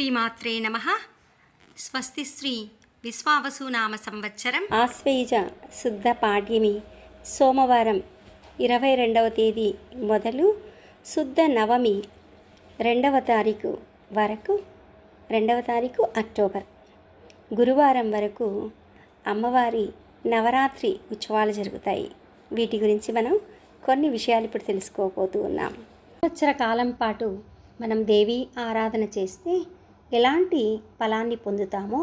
శ్రీమాత్రే నమ. స్వస్తి శ్రీ విశ్వావసునామ సంవత్సరం. ఆశ్వేజ శుద్ధ పాడ్యమి సోమవారం ఇరవై రెండవ తేదీ మొదలు శుద్ధ నవమి రెండవ తారీఖు వరకు రెండవ తారీఖు అక్టోబర్. గురువారం వరకు అమ్మవారి నవరాత్రి ఉత్సవాలు జరుగుతాయి. వీటి గురించి మనం కొన్ని విషయాలు ఇప్పుడు తెలుసుకోబోతూ ఉన్నాం. సంవత్సర కాలం పాటు మనం దేవి ఆరాధన చేస్తే ఎలాంటి ఫలాన్ని పొందుతామో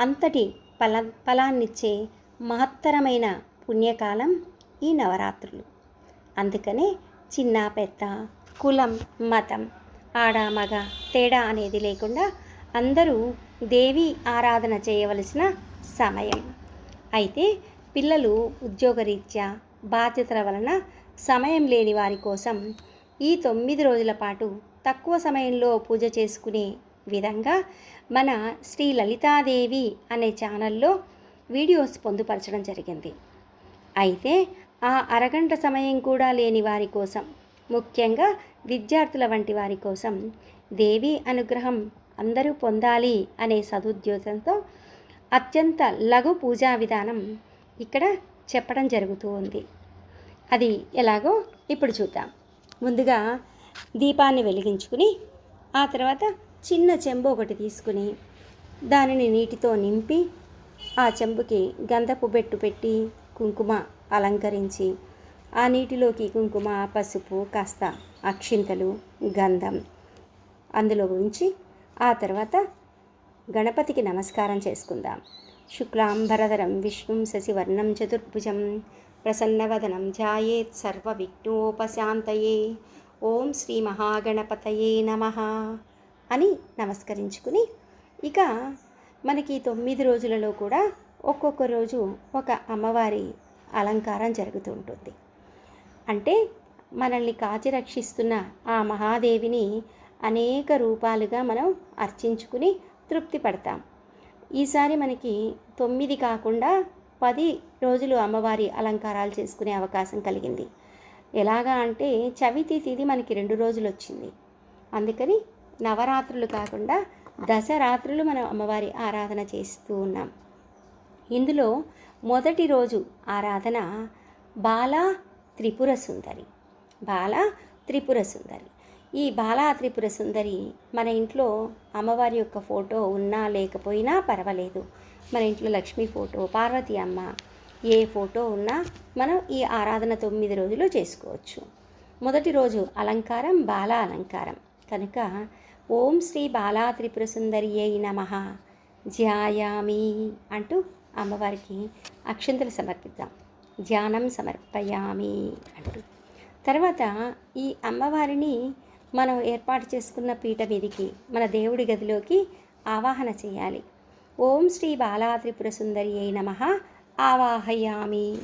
అంతటి ఫల ఫలాన్నిచ్చే మహత్తరమైన పుణ్యకాలం ఈ నవరాత్రులు. అందుకనే చిన్న పెద్ద కులం మతం ఆడ మగ తేడా అనేది లేకుండా అందరూ దేవి ఆరాధన చేయవలసిన సమయం. అయితే పిల్లలు ఉద్యోగరీత్యా బాధ్యతల వలన సమయం లేని వారి కోసం ఈ తొమ్మిది రోజుల పాటు తక్కువ సమయంలో పూజ చేసుకునే విధంగా మన శ్రీ లలితాదేవి అనే ఛానల్లో వీడియోస్ పొందుపరచడం జరిగింది. అయితే ఆ అరగంట సమయం కూడా లేని వారి కోసం ముఖ్యంగా విద్యార్థుల వంటి వారి కోసం దేవి అనుగ్రహం అందరూ పొందాలి అనే సదుద్దేశంతో అత్యంత లఘు పూజా విధానం ఇక్కడ చెప్పడం జరుగుతూ ఉంది. అది ఎలాగో ఇప్పుడు చూద్దాం. ముందుగా దీపాన్ని వెలిగించుకుని ఆ తర్వాత చిన్న చెంబు ఒకటి తీసుకుని దానిని నీటితో నింపి ఆ చెంబుకి గంధపు బెట్టు పెట్టి కుంకుమ అలంకరించి ఆ నీటిలోకి కుంకుమ పసుపు కాస్త అక్షింతలు గంధం అందులో ఉంచి ఆ తర్వాత గణపతికి నమస్కారం చేసుకుందాం. శుక్లాంబరధరం విష్ణుం శశివర్ణం చతుర్భుజం ప్రసన్నవదనం జాయేత్ సర్వ విఘ్నోపశాంతయే ఓం శ్రీ మహాగణపతయే నమ. అని నమస్కరించుకుని ఇక మనకి తొమ్మిది రోజులలో కూడా ఒక్కొక్క రోజు ఒక అమ్మవారి అలంకారం జరుగుతూ ఉంటుంది అంటే మనల్ని కాచి రక్షిస్తున్న ఆ మహాదేవిని అనేక రూపాలుగా మనం అర్చించుకుని తృప్తి పడతాం. ఈసారి మనకి తొమ్మిది కాకుండా పది రోజులు అమ్మవారి అలంకారాలు చేసుకునే అవకాశం కలిగింది. ఎలాగా అంటే చవితి తిది మనకి రెండు రోజులు వచ్చింది అందుకని నవరాత్రులు కాకుండా దశరాత్రులు మనం అమ్మవారి ఆరాధన చేస్తూ ఉన్నాం. ఇందులో మొదటి రోజు ఆరాధన బాల త్రిపుర సుందరి. బాల త్రిపుర సుందరి. ఈ బాలా త్రిపుర సుందరి మన ఇంట్లో అమ్మవారి యొక్క ఫోటో ఉన్నా లేకపోయినా పర్వాలేదు. మన ఇంట్లో లక్ష్మీ ఫోటో పార్వతి అమ్మ ఏ ఫోటో ఉన్నా మనం ఈ ఆరాధన తొమ్మిది రోజులు చేసుకోవచ్చు. మొదటి రోజు అలంకారం బాల అలంకారం. కనుక ఓం శ్రీ బాలా త్రిపుర సుందరి అయి నమ. ధ్యాయామి అంటూ అమ్మవారికి అక్షంతలు సమర్పిద్దాం. ధ్యానం సమర్పయామి అంటూ. తర్వాత ఈ అమ్మవారిని మనం ఏర్పాటు చేసుకున్న పీఠ మీదికి మన దేవుడి గదిలోకి ఆవాహన చేయాలి. ఓం శ్రీ బాలా త్రిపుర సుందరి అయి నమ. ఆవాహయామి.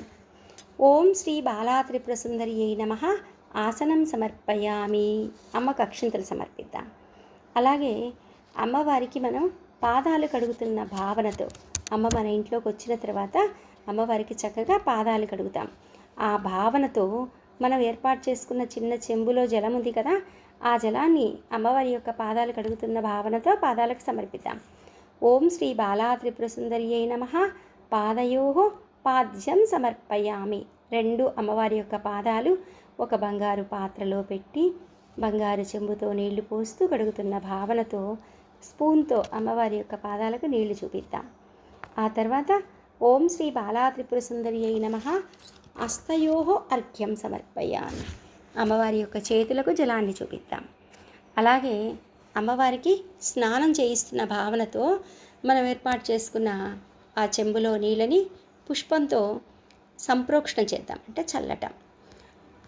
ఓం శ్రీ బాలా త్రిపుర సుందరి అయి నమ. ఆసనం సమర్పయామి అమ్మకు అక్షింతలు సమర్పిద్దాం. అలాగే అమ్మవారికి మనం పాదాలు కడుగుతున్న భావనతో అమ్మ మన ఇంట్లోకి వచ్చిన తర్వాత అమ్మవారికి చక్కగా పాదాలు కడుగుతాం. ఆ భావనతో మనం ఏర్పాటు చేసుకున్న చిన్న చెంబులో జలం ఉంది కదా ఆ జలాన్ని అమ్మవారి యొక్క పాదాలు కడుగుతున్న భావనతో పాదాలకు సమర్పిద్దాం. ఓం శ్రీ బాలా త్రిపుర సుందరి అయి నమ. పాదయో పాద్యం సమర్పయామి. రెండు అమ్మవారి యొక్క పాదాలు ఒక బంగారు పాత్రలో పెట్టి బంగారు చెంబుతో నీళ్ళు పోస్తూ కడుగుతున్న భావనతో స్పూన్తో అమ్మవారి యొక్క పాదాలకు నీళ్ళు చూపిద్దాం. ఆ తర్వాత ఓం శ్రీ బాలాత్రిపుర సుందరి అయి నమ. అస్తయో అర్ఘ్యం సమర్పయామి. అమ్మవారి యొక్క చేతులకు జలాన్ని చూపిద్దాం. అలాగే అమ్మవారికి స్నానం చేయిస్తున్న భావనతో మనం ఏర్పాటు చేసుకున్న ఆ చెంబులో నీళ్ళని పుష్పంతో సంప్రోక్షణ చేద్దాం. అంటే చల్లటం.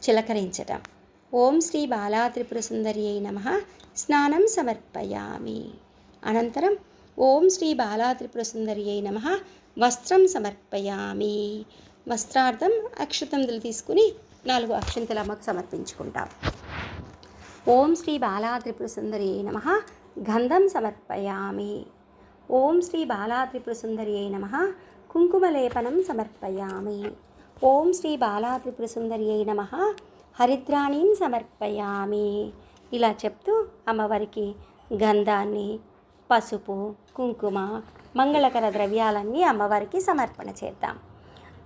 చిలకరించటం. ఓం శ్రీ బాలా త్రిపుర సుందరి అయి నమ. స్నానం సమర్పయామి. అనంతరం ఓం శ్రీ బాలా త్రిపుర సుందరి అయి నమ. వస్త్రం సమర్పయామి. వస్త్రార్థం అక్షతంతులు తీసుకుని నాలుగు అక్షంతలు అమ్మకు సమర్పించుకుంటాం. ఓం శ్రీ బాలా త్రిపుర సుందరి అయి నమ. గంధం సమర్పయామి. ఓం శ్రీ బాలా త్రిపుర సుందరి అయి నమ. కుంకుమలేపనం సమర్పయామి. ఓం శ్రీ బాలా త్రిపుర సుందరి నమ. హరిద్రాణీం సమర్పయామి. ఇలా చెప్తూ అమ్మవారికి గంధాన్ని పసుపు కుంకుమ మంగళకర ద్రవ్యాలన్నీ అమ్మవారికి సమర్పణ చేద్దాం.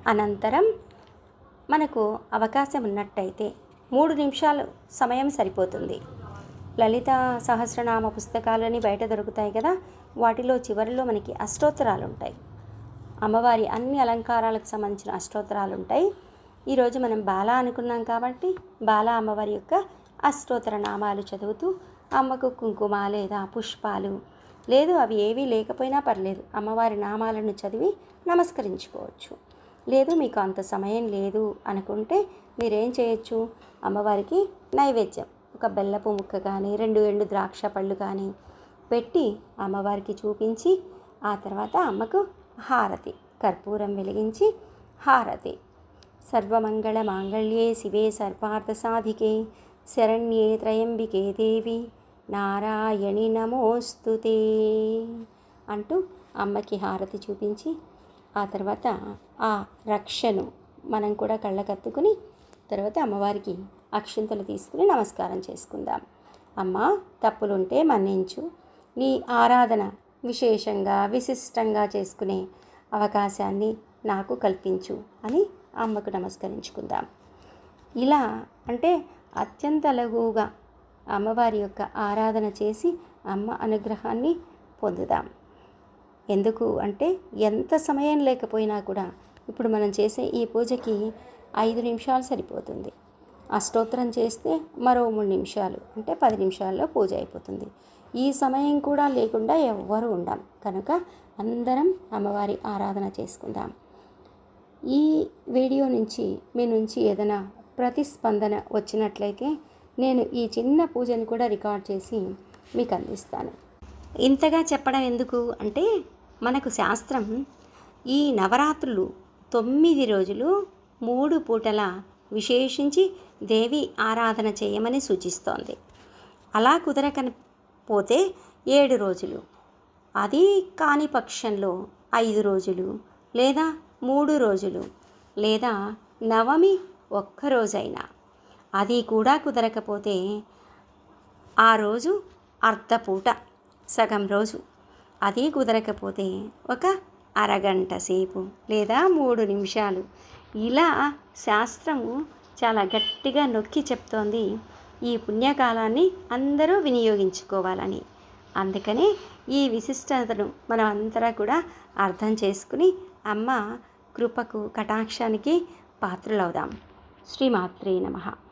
అనంతరం మనకు అవకాశం ఉన్నట్టయితే మూడు నిమిషాలు సమయం సరిపోతుంది. లలిత సహస్రనామ పుస్తకాలని బయట దొరుకుతాయి కదా వాటిలో చివరిలో మనకి అష్టోత్తరాలు ఉంటాయి అమ్మవారి అన్ని అలంకారాలకు సంబంధించిన అష్టోత్తరాలు ఉంటాయి ఈరోజు మనం బాల అనుకున్నాం కాబట్టి బాల అమ్మవారి యొక్క అష్టోత్తర నామాలు చదువుతూ అమ్మకు కుంకుమ లేదా పుష్పాలు లేదు అవి ఏవీ లేకపోయినా పర్లేదు అమ్మవారి నామాలను చదివి నమస్కరించుకోవచ్చు. లేదు మీకు అంత సమయం లేదు అనుకుంటే మీరేం చేయొచ్చు? అమ్మవారికి నైవేద్యం. ఒక బెల్లపు ముక్క కానీ రెండు ఎండు ద్రాక్ష పళ్ళు కానీ పెట్టి అమ్మవారికి చూపించి ఆ తర్వాత అమ్మకు హారతి. కర్పూరం వెలిగించి హారతి. సర్వమంగళ మాంగళ్యే శివే సర్వార్థ సాధికే. శరణ్యే త్రయంబికే దేవి. నారాయణి నమోస్తుతే అంటూ అమ్మకి హారతి చూపించి ఆ తర్వాత ఆ రక్షను మనం కూడా కళ్ళకత్తుకుని తర్వాత అమ్మవారికి అక్షింతలు తీసుకుని నమస్కారం చేసుకుందాం. అమ్మ తప్పులుంటే మన్నించు. నీ ఆరాధన విశేషంగా విశిష్టంగా చేసుకునే అవకాశాన్ని నాకు కల్పించు అని అమ్మకు నమస్కరించుకుందాం. ఇలా అంటే అత్యంత లఘువుగా అమ్మవారి యొక్క ఆరాధన చేసి అమ్మ అనుగ్రహాన్ని పొందుదాం. ఎందుకు అంటే ఎంత సమయం లేకపోయినా కూడా ఇప్పుడు మనం చేసే ఈ పూజకి ఐదు నిమిషాలు సరిపోతుంది. అష్టోత్తరం చేస్తే మరో మూడు నిమిషాలు అంటే పది నిమిషాల్లో పూజ అయిపోతుంది. ఈ సమయం కూడా లేకుండా ఎవ్వరూ ఉండం. కనుక అందరం అమ్మవారి ఆరాధన చేసుకుందాం. ఈ వీడియో నుంచి మీ నుంచి ఏదైనా ప్రతిస్పందన వచ్చినట్లయితే నేను ఈ చిన్న పూజను కూడా రికార్డ్ చేసి మీకు అందిస్తాను. ఇంతగా చెప్పడం ఎందుకు అంటే మనకు శాస్త్రం ఈ నవరాత్రులు తొమ్మిది రోజులు మూడు పూటల విశేషించి దేవి ఆరాధన చేయమని సూచిస్తోంది. అలా పోతే ఏడు రోజులు. అది కాని పక్షంలో ఐదు రోజులు లేదా మూడు రోజులు లేదా నవమి ఒక్క రోజైనా. అది కూడా కుదరకపోతే ఆ రోజు అర్ధపూట సగం రోజు. అది కుదరకపోతే ఒక అరగంట సేపు లేదా మూడు నిమిషాలు. ఇలా శాస్త్రము చాలా గట్టిగా నొక్కి చెప్తోంది ఈ పుణ్యకాలాన్ని అందరూ వినియోగించుకోవాలని. అందుకనే ఈ విశిష్టతను మనం అందరూ కూడా అర్థం చేసుకుని అమ్మ కృపకు కటాక్షానికి పాత్రలవుదాం. శ్రీమాత్రే నమః.